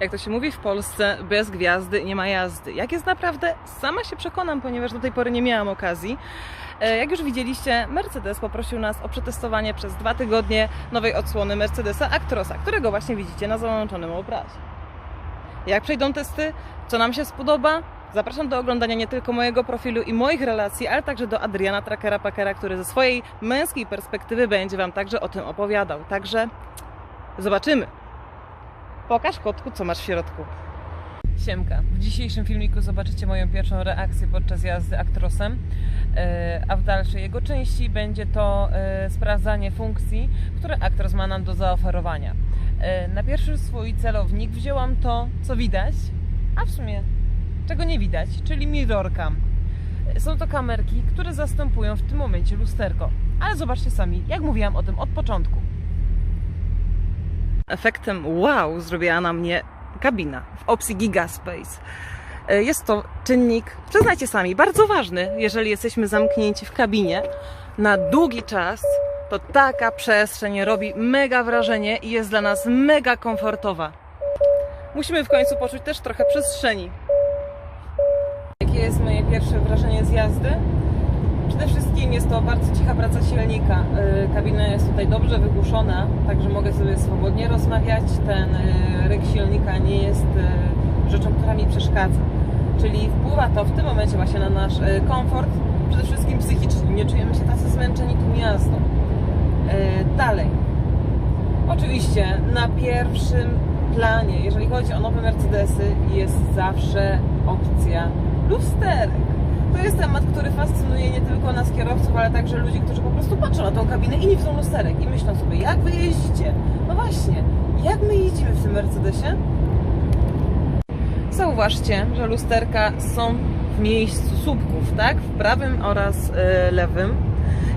Jak to się mówi w Polsce, bez gwiazdy nie ma jazdy. Jak jest naprawdę, sama się przekonam, ponieważ do tej pory nie miałam okazji. E, Jak już widzieliście, Mercedes poprosił nas o przetestowanie przez dwa tygodnie nowej odsłony Mercedesa Actrosa, którego właśnie widzicie na załączonym obrazie. Jak przejdą testy, co nam się spodoba, zapraszam do oglądania nie tylko mojego profilu i moich relacji, ale także do Adriana Trackera Packera, który ze swojej męskiej perspektywy będzie Wam także o tym opowiadał. Także zobaczymy. Pokaż kotku, co masz w środku. Siemka. W dzisiejszym filmiku zobaczycie moją pierwszą reakcję podczas jazdy Actrosem, e, a w dalszej jego części będzie to e, sprawdzanie funkcji, które Actros ma nam do zaoferowania. E, Na pierwszy swój celownik wzięłam to, co widać, a w sumie czego nie widać, czyli mirrorcam. Są to kamerki, które zastępują w tym momencie lusterko. Ale zobaczcie sami, jak mówiłam o tym od początku. Efektem wow zrobiła na mnie kabina w opcji Gigaspace. E, Jest to czynnik, przyznajcie sami, bardzo ważny, jeżeli jesteśmy zamknięci w kabinie na długi czas. To taka przestrzeń robi mega wrażenie i jest dla nas mega komfortowa. Musimy w końcu poczuć też trochę przestrzeni. Jakie jest moje pierwsze wrażenie z jazdy? Przede wszystkim jest to bardzo cicha praca silnika. Yy, Kabina jest tutaj dobrze wygłuszona, także mogę sobie swobodnie rozmawiać. Ten yy, ryk silnika nie jest yy, rzeczą, która mi przeszkadza. Czyli wpływa to w tym momencie właśnie na nasz komfort, przede wszystkim psychiczny. Nie czujemy się tacy zmęczeni tą jazdą. Dalej. Oczywiście na pierwszym planie, jeżeli chodzi o nowe Mercedesy, jest zawsze opcja lusterek. To jest temat, który fascynuje nie tylko nas kierowców, ale także ludzi, którzy po prostu patrzą na tą kabinę i nie widzą lusterek i myślą sobie, jak wy jeździcie? No właśnie, jak my jeździmy w tym Mercedesie? Zauważcie, że lusterka są w miejscu słupków, tak? W prawym oraz y, lewym.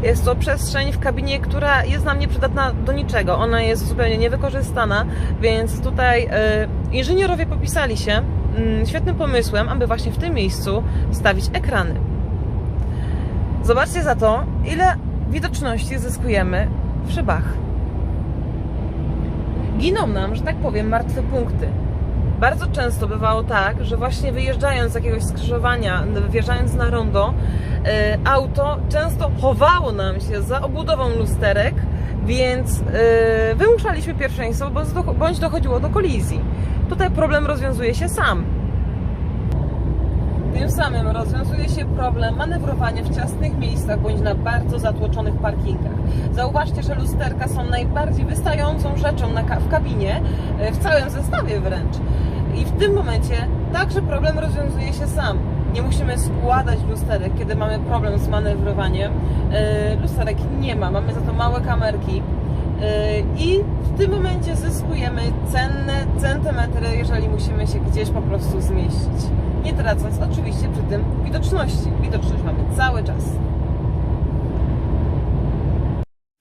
Jest to przestrzeń w kabinie, która jest nam nieprzydatna do niczego. Ona jest zupełnie niewykorzystana, więc tutaj y, inżynierowie popisali się świetnym pomysłem, aby właśnie w tym miejscu stawić ekrany. Zobaczcie za to, ile widoczności zyskujemy w szybach. Giną nam, że tak powiem, martwe punkty. Bardzo często bywało tak, że właśnie wyjeżdżając z jakiegoś skrzyżowania, wjeżdżając na rondo, e, auto często chowało nam się za obudową lusterek, więc e, wymuszaliśmy pierwszeństwo, bądź dochodziło do kolizji. Tutaj problem rozwiązuje się sam. Tym samym rozwiązuje się problem manewrowania w ciasnych miejscach bądź na bardzo zatłoczonych parkingach. Zauważcie, że lusterka są najbardziej wystającą rzeczą w kabinie, e, w całym zestawie wręcz. I w tym momencie także problem rozwiązuje się sam. Nie musimy składać lusterek, kiedy mamy problem z manewrowaniem. E, Lusterek nie ma, mamy za to małe kamerki. E, I w tym momencie zyskujemy cenne centymetry, jeżeli musimy się gdzieś po prostu zmieścić. Nie tracąc oczywiście przy tym widoczności. Widoczność mamy cały czas.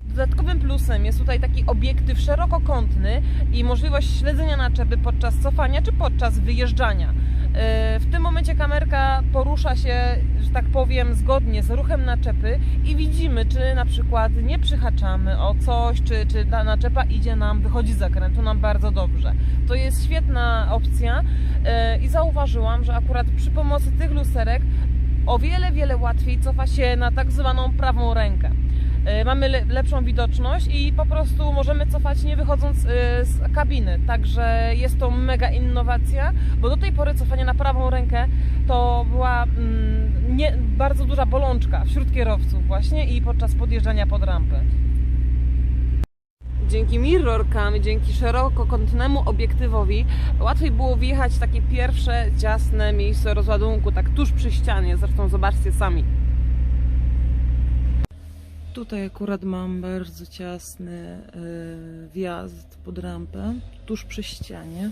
Dodatkowym plusem jest tutaj taki obiektyw szerokokątny i możliwość śledzenia naczepy podczas cofania czy podczas wyjeżdżania. Yy, W tym momencie kamerka porusza się, że tak powiem, zgodnie z ruchem naczepy i widzimy, czy na przykład nie przyhaczamy o coś, czy, czy ta naczepa idzie nam, wychodzi z zakrętu nam bardzo dobrze. To jest świetna opcja yy, i zauważyłam, że akurat przy pomocy tych lusterek o wiele, wiele łatwiej cofa się na tak zwaną prawą rękę. E, mamy le- lepszą widoczność i po prostu możemy cofać nie wychodząc e, z kabiny. Także jest to mega innowacja, bo do tej pory cofanie na prawą rękę to była mm, nie, bardzo duża bolączka wśród kierowców właśnie i podczas podjeżdżania pod rampę. Dzięki mirrorkam, dzięki szerokokątnemu obiektywowi łatwiej było wjechać takie pierwsze ciasne miejsce rozładunku, tak tuż przy ścianie. Zresztą zobaczcie sami. Tutaj akurat mam bardzo ciasny y, wjazd pod rampę, tuż przy ścianie.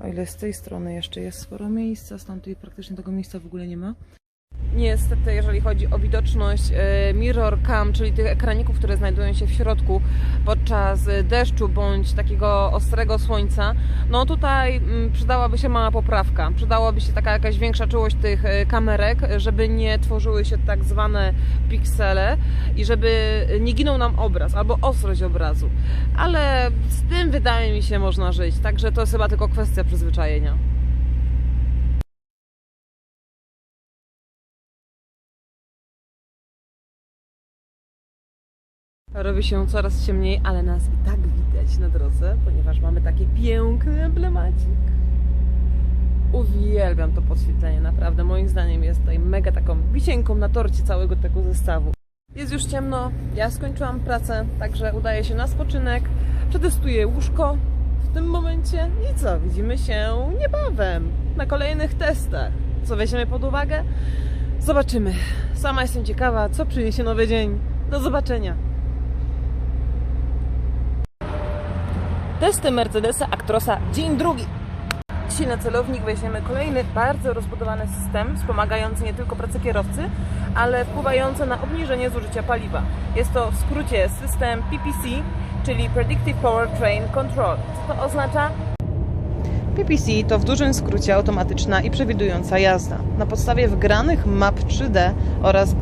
O ile z tej strony jeszcze jest sporo miejsca, z tamtej praktycznie tego miejsca w ogóle nie ma. Niestety, jeżeli chodzi o widoczność e, mirror cam, czyli tych ekraników, które znajdują się w środku podczas deszczu bądź takiego ostrego słońca, no tutaj mm, przydałaby się mała poprawka. Przydałaby się taka jakaś większa czułość tych e, kamerek, żeby nie tworzyły się tak zwane piksele i żeby nie ginął nam obraz albo ostrość obrazu. Ale z tym wydaje mi się można żyć, także to jest chyba tylko kwestia przyzwyczajenia. Robi się coraz ciemniej, ale nas i tak widać na drodze, ponieważ mamy taki piękny emblemacik. Uwielbiam to podświetlenie, naprawdę. Moim zdaniem jest tutaj mega taką wisienką na torcie całego tego zestawu. Jest już ciemno, ja skończyłam pracę, także udaję się na spoczynek. Przetestuję łóżko w tym momencie i co? Widzimy się niebawem na kolejnych testach. Co weźmiemy pod uwagę? Zobaczymy. Sama jestem ciekawa, co przyniesie nowy dzień. Do zobaczenia. Testy Mercedesa Actrosa, dzień drugi. Dzisiaj na celownik weźmiemy kolejny bardzo rozbudowany system, wspomagający nie tylko pracę kierowcy, ale wpływający na obniżenie zużycia paliwa. Jest to w skrócie system PPC, czyli Predictive Powertrain Control. Co to oznacza? PPC to w dużym skrócie automatyczna i przewidująca jazda. Na podstawie wgranych map 3D oraz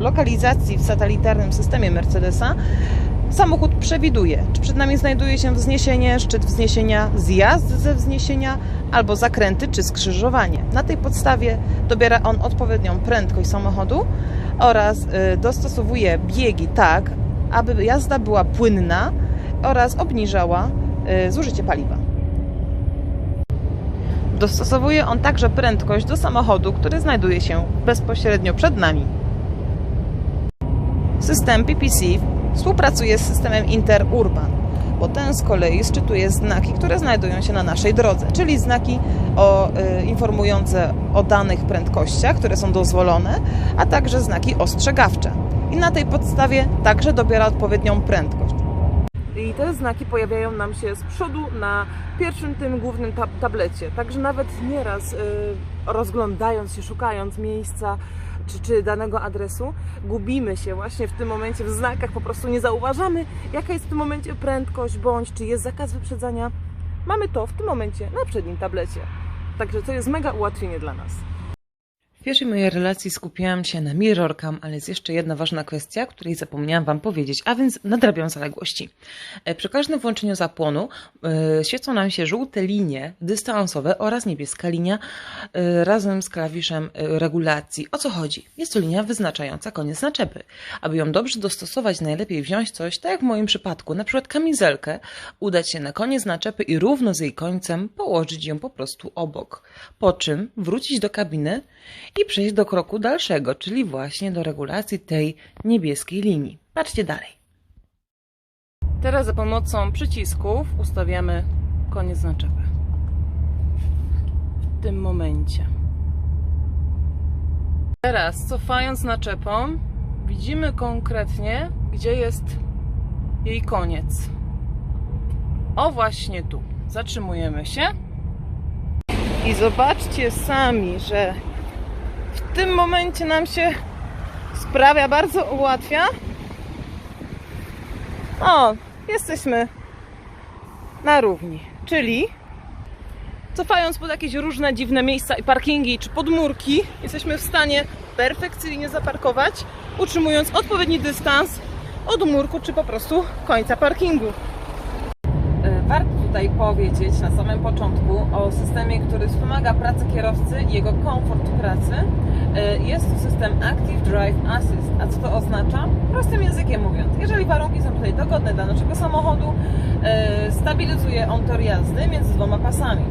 lokalizacji w satelitarnym systemie Mercedesa samochód przewiduje, czy przed nami znajduje się wzniesienie, szczyt wzniesienia, zjazd ze wzniesienia albo zakręty czy skrzyżowanie. Na tej podstawie dobiera on odpowiednią prędkość samochodu oraz y, dostosowuje biegi tak, aby jazda była płynna oraz obniżała y, zużycie paliwa. Dostosowuje on także prędkość do samochodu, który znajduje się bezpośrednio przed nami. System PPC współpracuje z systemem Interurban, bo ten z kolei szczytuje znaki, które znajdują się na naszej drodze, czyli znaki o, y, informujące o danych prędkościach, które są dozwolone, a także znaki ostrzegawcze. I na tej podstawie także dobiera odpowiednią prędkość. I te znaki pojawiają nam się z przodu na pierwszym tym głównym tab- tablecie. Także nawet nieraz y, rozglądając się, szukając miejsca czy, czy danego adresu, gubimy się właśnie w tym momencie w znakach, po prostu nie zauważamy, jaka jest w tym momencie prędkość, bądź czy jest zakaz wyprzedzania. Mamy to w tym momencie na przednim tablecie. Także to jest mega ułatwienie dla nas. W pierwszej mojej relacji skupiałam się na mirrorcam, ale jest jeszcze jedna ważna kwestia, której zapomniałam Wam powiedzieć, a więc nadrabiam zaległości. E, Przy każdym włączeniu zapłonu e, świecą nam się żółte linie dystansowe oraz niebieska linia e, razem z klawiszem e, regulacji. O co chodzi? Jest to linia wyznaczająca koniec naczepy. Aby ją dobrze dostosować, najlepiej wziąć coś, tak jak w moim przypadku, na przykład kamizelkę, udać się na koniec naczepy i równo z jej końcem położyć ją po prostu obok. Po czym wrócić do kabiny i przejść do kroku dalszego, czyli właśnie do regulacji tej niebieskiej linii. Patrzcie dalej. Teraz za pomocą przycisków ustawiamy koniec naczepy. W tym momencie. Teraz cofając naczepą widzimy konkretnie, gdzie jest jej koniec. O właśnie tu. Zatrzymujemy się. I zobaczcie sami, że w tym momencie nam się sprawia bardzo ułatwia. O, jesteśmy na równi, czyli cofając pod jakieś różne dziwne miejsca i parkingi czy podmurki, jesteśmy w stanie perfekcyjnie zaparkować, utrzymując odpowiedni dystans od murku czy po prostu końca parkingu. E, Warto tutaj powiedzieć na samym początku o systemie, który wspomaga pracę kierowcy i jego komfort pracy. E, Jest to system Active Drive Assist. A co to oznacza? Prostym językiem mówiąc, jeżeli warunki są tutaj dogodne dla naszego samochodu, e, stabilizuje on tor jazdy między dwoma pasami.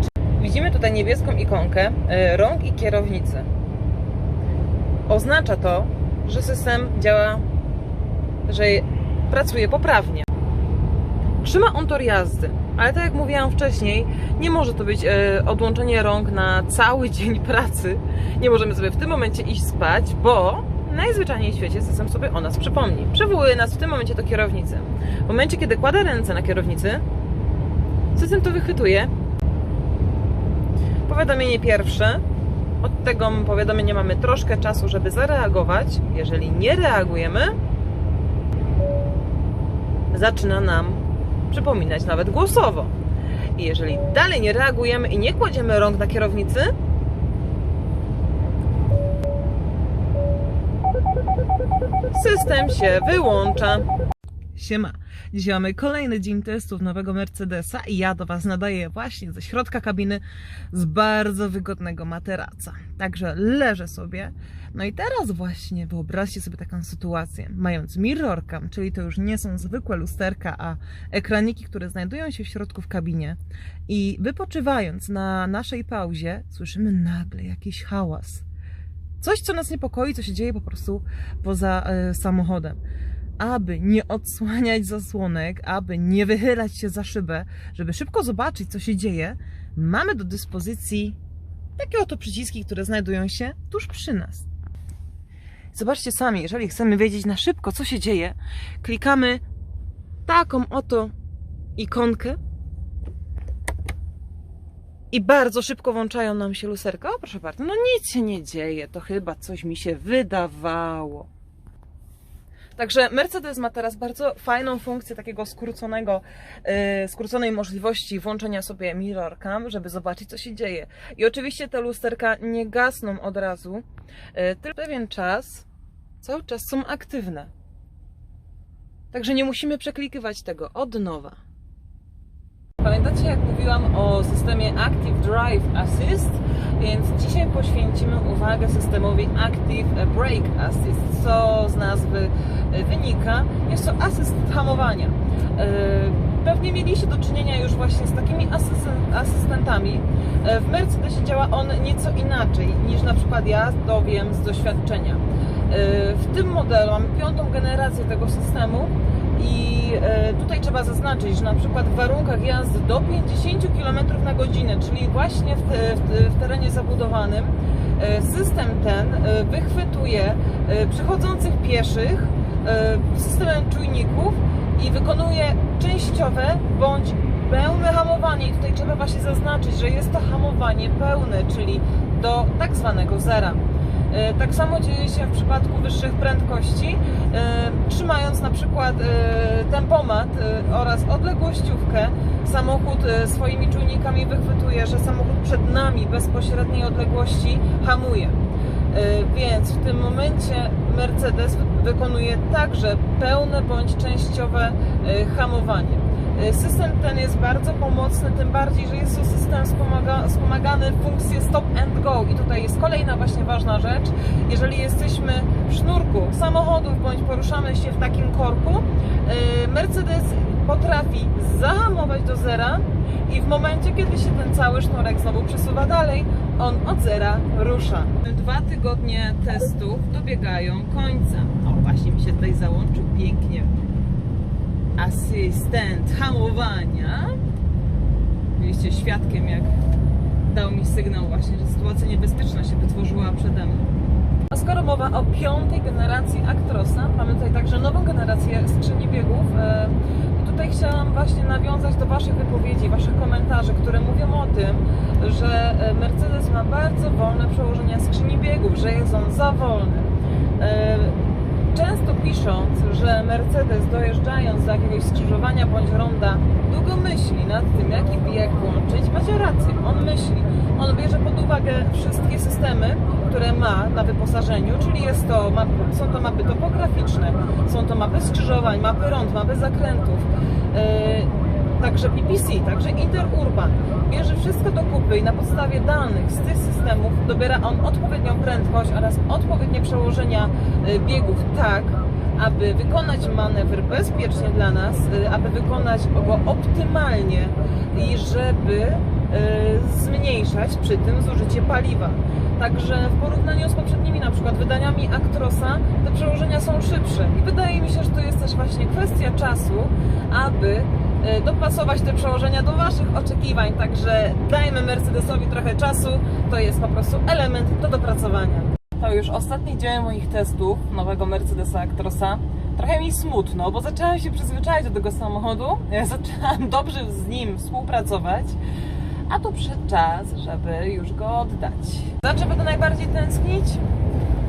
Widzimy tutaj niebieską ikonkę e, rąk i kierownicy. Oznacza to, że system działa, że pracuje poprawnie. Trzyma on tor jazdy, ale tak jak mówiłam wcześniej, nie może to być e, odłączenie rąk na cały dzień pracy. Nie możemy sobie w tym momencie iść spać, bo najzwyczajniej w świecie system sobie o nas przypomni. Przywołuje nas w tym momencie do kierownicy. W momencie, kiedy kładę ręce na kierownicy, system to wychwytuje. Powiadomienie pierwsze Od tego powiadomienia mamy troszkę czasu, żeby zareagować. Jeżeli nie reagujemy, zaczyna nam przypominać nawet głosowo. I jeżeli dalej nie reagujemy i nie kładziemy rąk na kierownicy, system się wyłącza. Siema. Dzisiaj mamy kolejny dzień testów nowego Mercedesa i ja do Was nadaję właśnie ze środka kabiny z bardzo wygodnego materaca. Także leżę sobie. No i teraz właśnie wyobraźcie sobie taką sytuację. Mając mirror cam, czyli to już nie są zwykłe lusterka, a ekraniki, które znajdują się w środku w kabinie i wypoczywając na naszej pauzie, słyszymy nagle jakiś hałas. Coś, co nas niepokoi, co się dzieje po prostu poza e, samochodem aby nie odsłaniać zasłonek, aby nie wychylać się za szybę, żeby szybko zobaczyć, co się dzieje, mamy do dyspozycji takie oto przyciski, które znajdują się tuż przy nas. Zobaczcie sami, jeżeli chcemy wiedzieć na szybko, co się dzieje, klikamy taką oto ikonkę i bardzo szybko włączają nam się lusterka. O, proszę bardzo, no nic się nie dzieje, to chyba coś mi się wydawało. Także Mercedes ma teraz bardzo fajną funkcję takiego skróconego, yy, skróconej możliwości włączenia sobie mirror cam, żeby zobaczyć co się dzieje. I oczywiście te lusterka nie gasną od razu, yy, tylko pewien czas cały czas są aktywne. Także nie musimy przeklikywać tego od nowa. Pamiętacie, jak mówiłam o systemie Active Drive Assist? Więc dzisiaj poświęcimy uwagę systemowi Active Brake Assist, co z nazwy wynika. Jest to asyst hamowania. Pewnie mieliście do czynienia już właśnie z takimi asystentami. W Mercedesie działa on nieco inaczej niż na przykład ja dowiem z doświadczenia. W tym modelu mamy piątą generację tego systemu i tutaj trzeba zaznaczyć, że na przykład w warunkach jazdy do 50 km na godzinę, czyli właśnie w, te, w, w terenie zabudowanym, system ten wychwytuje przychodzących pieszych systemem czujników i wykonuje częściowe bądź pełne hamowanie. I tutaj trzeba właśnie zaznaczyć, że jest to hamowanie pełne, czyli do tak zwanego zera. Tak samo dzieje się w przypadku wyższych prędkości, trzymając na przykład tempomat oraz odległościówkę, samochód swoimi czujnikami wychwytuje, że samochód przed nami bezpośredniej odległości hamuje. Więc w tym momencie Mercedes wykonuje także pełne bądź częściowe hamowanie. System ten jest bardzo pomocny, tym bardziej, że jest to system wspomaga, wspomagany w funkcję stop and go. I tutaj jest kolejna właśnie ważna rzecz. Jeżeli jesteśmy w sznurku samochodów bądź poruszamy się w takim korku, Mercedes potrafi zahamować do zera i w momencie, kiedy się ten cały sznurek znowu przesuwa dalej, on od zera rusza. Dwa tygodnie testów dobiegają końca. O, właśnie mi się tutaj załączył pięknie asystent hamowania. Byliście świadkiem, jak dał mi sygnał właśnie, że sytuacja niebezpieczna się wytworzyła przede mną. A skoro mowa o piątej generacji Actrosa, mamy tutaj także nową generację skrzyni biegów. I tutaj chciałam właśnie nawiązać do Waszych wypowiedzi, Waszych komentarzy, które mówią o tym, że Mercedes ma bardzo wolne przełożenia skrzyni biegów, że jest on za wolny często pisząc, że Mercedes dojeżdżając do jakiegoś skrzyżowania bądź ronda długo myśli nad tym, jaki bieg włączyć, macie rację, on myśli. On bierze pod uwagę wszystkie systemy, które ma na wyposażeniu, czyli jest to, są to mapy topograficzne, są to mapy skrzyżowań, mapy rond, mapy zakrętów. Yy, także PPC, także Interurban. Bierze wszystko do kupy i na podstawie danych z tych systemów dobiera on odpowiednią prędkość oraz odpowiednie przełożenia biegów tak, aby wykonać manewr bezpiecznie dla nas, aby wykonać go optymalnie i żeby zmniejszać przy tym zużycie paliwa. Także w porównaniu z poprzednimi na przykład wydaniami Actrosa te przełożenia są szybsze i wydaje mi się, że to jest też właśnie kwestia czasu, aby dopasować te przełożenia do Waszych oczekiwań. Także dajmy Mercedesowi trochę czasu, to jest po prostu element do dopracowania. To już ostatni dzień moich testów nowego Mercedesa Actrosa. Trochę mi smutno, bo zaczęłam się przyzwyczaić do tego samochodu, zaczęłam dobrze z nim współpracować, a to przed czas, żeby już go oddać. Za czym będę najbardziej tęsknić?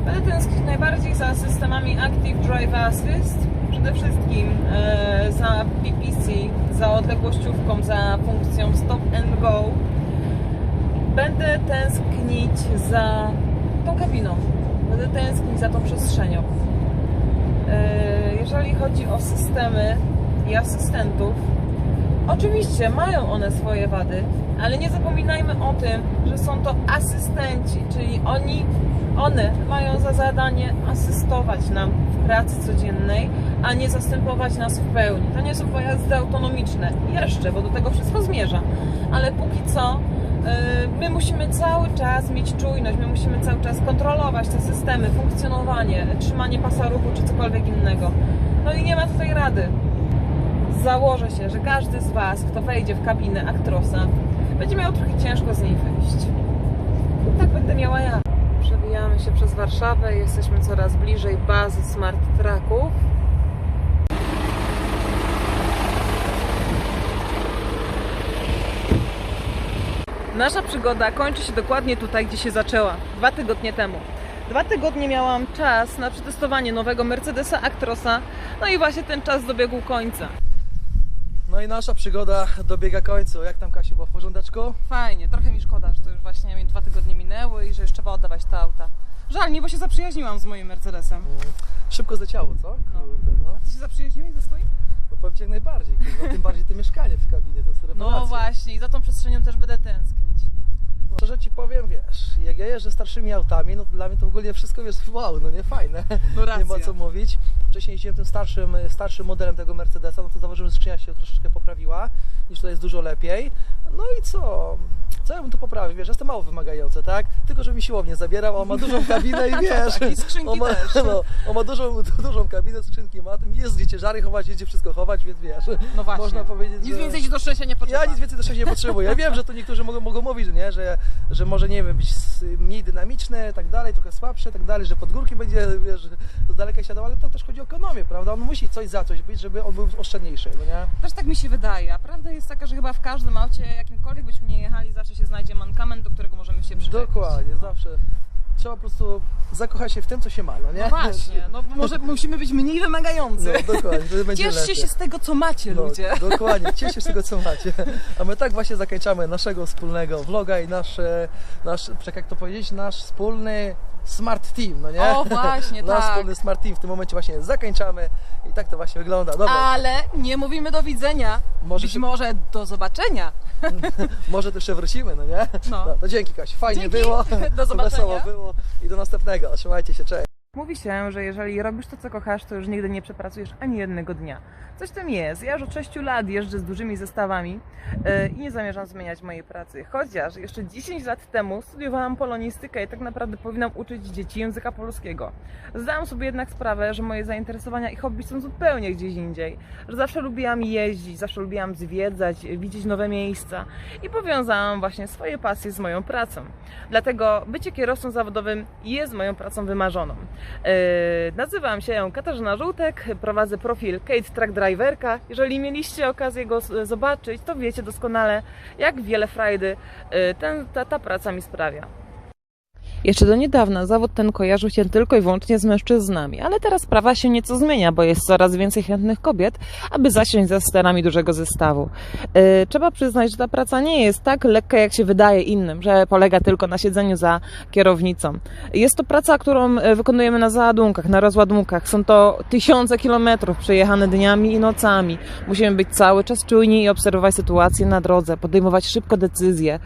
Będę tęsknić najbardziej za systemami Active Drive Assist, przede wszystkim e, za PPC, za odległościówką, za funkcją Stop and Go. Będę tęsknić za tą kabiną, będę tęsknić za tą przestrzenią. E, jeżeli chodzi o systemy i asystentów, oczywiście mają one swoje wady, ale nie zapominajmy o tym, że są to asystenci, czyli oni, one mają za zadanie asystować nam w pracy codziennej, a nie zastępować nas w pełni. To nie są pojazdy autonomiczne, jeszcze, bo do tego wszystko zmierza, ale póki co yy, my musimy cały czas mieć czujność, my musimy cały czas kontrolować te systemy, funkcjonowanie, trzymanie pasa ruchu czy cokolwiek innego. No i nie ma tutaj rady. Założę się, że każdy z Was, kto wejdzie w kabinę Actrosa, będzie miał trochę ciężko z niej wyjść. Tak będę miała ja. Przewijamy się przez Warszawę, jesteśmy coraz bliżej bazy Smart Trucków. Nasza przygoda kończy się dokładnie tutaj, gdzie się zaczęła, dwa tygodnie temu. Dwa tygodnie miałam czas na przetestowanie nowego Mercedesa Actrosa, no i właśnie ten czas dobiegł końca. No i nasza przygoda dobiega końcu. Jak tam Kasiu, było w porządeczku? Fajnie, trochę mi szkoda, że to już właśnie mi dwa tygodnie minęły i że już trzeba oddawać te auta. Żal mi, bo się zaprzyjaźniłam z moim Mercedesem. Mm, Szybko zleciało, co? Kurde, no. Ty się zaprzyjaźniłeś ze swoim? no powiem Ci jak najbardziej, kurwa. Tym bardziej to mieszkanie w kabinie, to jest rewelacja. No właśnie, i za tą przestrzenią też będę tęsknić. No, Szczerze Ci powiem, wiesz, jak ja jeżdżę starszymi autami, no to dla mnie to w ogóle wszystko jest wow, no nie fajne. No nie ma racja. co mówić. Wcześniej jeździłem tym starszym, starszym modelem tego Mercedesa, no to zauważyłem, że skrzynia się troszeczkę poprawiła, niż to jest dużo lepiej. No i co? Co ja bym tu poprawił? Wiesz, jestem mało wymagający, tak? Tylko, żeby mi siłownię zabierał, on ma dużą kabinę i wiesz... Tak, i skrzynki on ma, też. No, on ma dużą, dużą kabinę, skrzynki ma, tym jest gdzie ciężary chować, jedzie wszystko chować, więc wiesz... No właśnie. Można powiedzieć, Nic że... więcej ci do szczęścia nie potrzeba. Ja nic więcej też nie potrzebuję. Ja wiem, że tu niektórzy mogą, mogą mówić, nie? Że, że może nie wiem, być mniej dynamiczne, tak dalej, trochę słabsze, tak dalej, że pod górki będzie wiesz, z daleka siadał, ale to też chodzi o ekonomię, prawda? On musi coś za coś być, żeby on był oszczędniejszy, no nie? Też tak mi się wydaje, a prawda jest taka, że chyba w każdym aucie, jakimkolwiek byśmy nie jechali, zawsze się znajdzie mankament, do którego możemy się przyczepić. Dokładnie, zawsze. Trzeba po prostu zakochać się w tym, co się ma, no nie? No właśnie, no może musimy być mniej wymagający. No, dokładnie, to będzie Cieszcie lepiej. się z tego, co macie, No, ludzie. Dokładnie, ciesz się z tego, co macie. A my tak właśnie zakończamy naszego wspólnego vloga i nasz, e, nasz tak jak to powiedzieć, nasz wspólny smart team, no nie? O, właśnie, Nasz tak. wspólny smart team w tym momencie właśnie zakończamy i tak to właśnie wygląda. Dobra, Ale nie mówimy do widzenia. Może Być się- może do zobaczenia. może tu jeszcze wrócimy, no nie? No. to dzięki Kasiu, fajnie Dzięki. było, Do zobaczenia. wesoło było i do następnego. Trzymajcie się, cześć. Mówi się, że jeżeli robisz to, co kochasz, to już nigdy nie przepracujesz ani jednego dnia. Coś w tym jest. Ja już od 6 lat jeżdżę z dużymi zestawami yy, i nie zamierzam zmieniać mojej pracy. Chociaż jeszcze 10 lat temu studiowałam polonistykę i tak naprawdę powinnam uczyć dzieci języka polskiego. Zdałam sobie jednak sprawę, że moje zainteresowania i hobby są zupełnie gdzieś indziej. Że zawsze lubiłam jeździć, zawsze lubiłam zwiedzać, widzieć nowe miejsca i powiązałam właśnie swoje pasje z moją pracą. Dlatego bycie kierowcą zawodowym jest moją pracą wymarzoną. Yy, nazywam się Katarzyna Żółtek, prowadzę profil Kate Truck Driverka. Jeżeli mieliście okazję go zobaczyć, to wiecie doskonale, jak wiele frajdy yy, ten, ta, ta praca mi sprawia. Jeszcze do niedawna zawód ten kojarzył się tylko i wyłącznie z mężczyznami, ale teraz sprawa się nieco zmienia, bo jest coraz więcej chętnych kobiet, aby zasiąść za sterami dużego zestawu. Yy, trzeba przyznać, że ta praca nie jest tak lekka, jak się wydaje innym, że polega tylko na siedzeniu za kierownicą. Jest to praca, którą e, wykonujemy na załadunkach, na rozładunkach. Są to tysiące kilometrów przejechane dniami i nocami. Musimy być cały czas czujni i obserwować sytuację na drodze, podejmować szybko decyzje.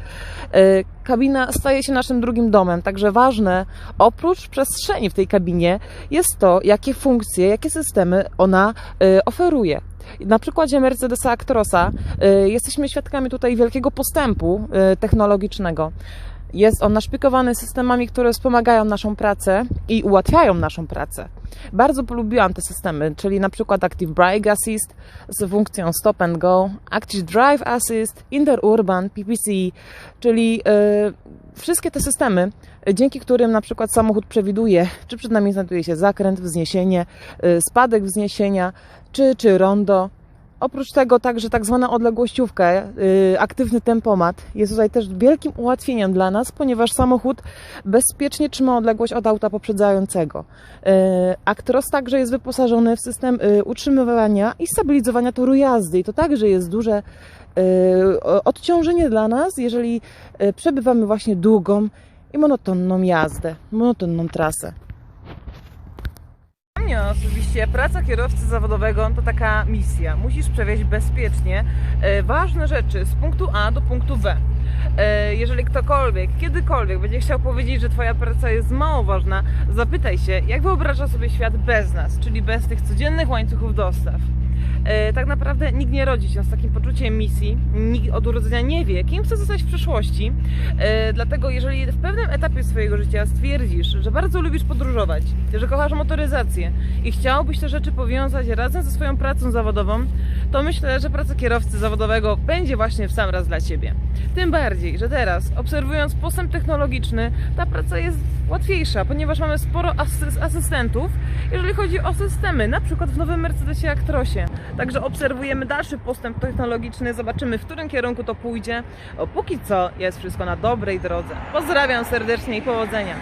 E, Kabina staje się naszym drugim domem, także ważne, oprócz przestrzeni w tej kabinie, jest to, jakie funkcje, jakie systemy ona e, oferuje. Na przykładzie Mercedesa Actrosa e, jesteśmy świadkami tutaj wielkiego postępu e, technologicznego. Jest on naszpikowany systemami, które wspomagają naszą pracę i ułatwiają naszą pracę. Bardzo polubiłam te systemy, czyli na przykład Active Brake Assist z funkcją Stop and Go, Active Drive Assist, Interurban, PPC, czyli e, wszystkie te systemy, dzięki którym na przykład samochód przewiduje, czy przed nami znajduje się zakręt, wzniesienie, e, spadek wzniesienia, czy, czy rondo, Oprócz tego także tak zwana odległościówka, yy, aktywny tempomat jest tutaj też wielkim ułatwieniem dla nas, ponieważ samochód bezpiecznie trzyma odległość od auta poprzedzającego. Yy, Actros także jest wyposażony w system yy, utrzymywania i stabilizowania toru jazdy i to także jest duże yy, odciążenie dla nas, jeżeli yy, przebywamy właśnie długą i monotonną jazdę, monotonną trasę. Osobiście praca kierowcy zawodowego to taka misja. Musisz przewieźć bezpiecznie e, ważne rzeczy z punktu A do punktu B. E, jeżeli ktokolwiek, kiedykolwiek będzie chciał powiedzieć, że Twoja praca jest mało ważna, zapytaj się, jak wyobraża sobie świat bez nas, czyli bez tych codziennych łańcuchów dostaw. E, tak naprawdę nikt nie rodzi się z takim poczuciem misji, nikt od urodzenia nie wie, kim chce zostać w przyszłości. Dlatego, jeżeli w pewnym etapie swojego życia stwierdzisz, że bardzo lubisz podróżować, że kochasz motoryzację i chciałbyś te rzeczy powiązać razem ze swoją pracą zawodową, to myślę, że praca kierowcy zawodowego będzie właśnie w sam raz dla Ciebie. Tym bardziej, że teraz, obserwując postęp technologiczny, ta praca jest łatwiejsza, ponieważ mamy sporo asy- asystentów, jeżeli chodzi o systemy, na przykład w nowym Mercedesie Actrosie. Także obserwujemy dalszy postęp technologiczny, zobaczymy w którym kierunku to pójdzie. O, póki co jest wszystko na dobrej drodze. Pozdrawiam serdecznie i powodzenia.